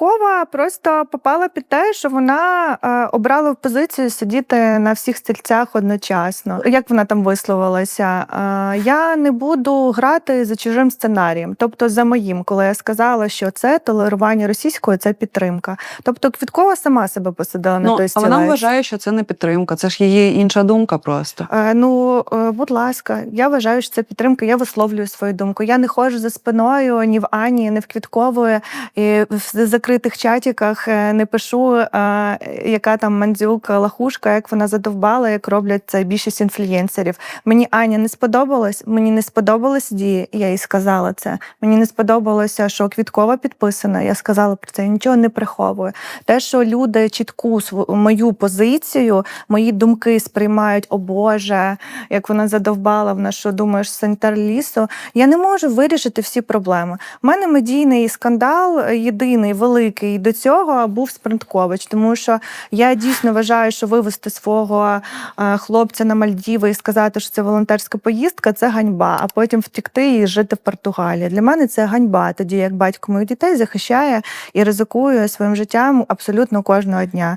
Квіткова просто попала під те, що вона е, обрала позицію сидіти на всіх стільцях одночасно. Як вона там висловилася? Е, я не буду грати за чужим сценарієм, тобто за моїм, коли я сказала, що це толерування російської, це підтримка. Тобто Квіткова сама себе посадила на Ну, той а стілець. вона вважає, що це не підтримка, це ж її інша думка просто. Е, Ну, будь ласка, я вважаю, що це підтримка. Я висловлюю свою думку. Я не ходжу за спиною ні в Ані, ні в Квіткової, і в закритих чатіках е, не пишу, е, яка там мандзюк, лахушка, як вона задовбала, як роблять це більшість інфлюєнсерів. Мені Аня не сподобалось, мені не сподобалось дії, я їй сказала це. Мені не сподобалося, що Квіткова підписана. Я сказала про це, я нічого не приховую. Те, що люди чітку мою позицію, мої думки сприймають, о Боже, як вона задовбала, вона що думаєш, санітар лісу. Я не можу вирішити всі проблеми. У мене медійний скандал єдиний великий до цього був Спринткович, тому що я дійсно вважаю, що вивести свого е, хлопця на Мальдіви і сказати, що це волонтерська поїздка, це ганьба, а потім втікти і жити в Португалії. Для мене це ганьба. Тоді як батько моїх дітей захищає і ризикує своїм життям абсолютно кожного дня.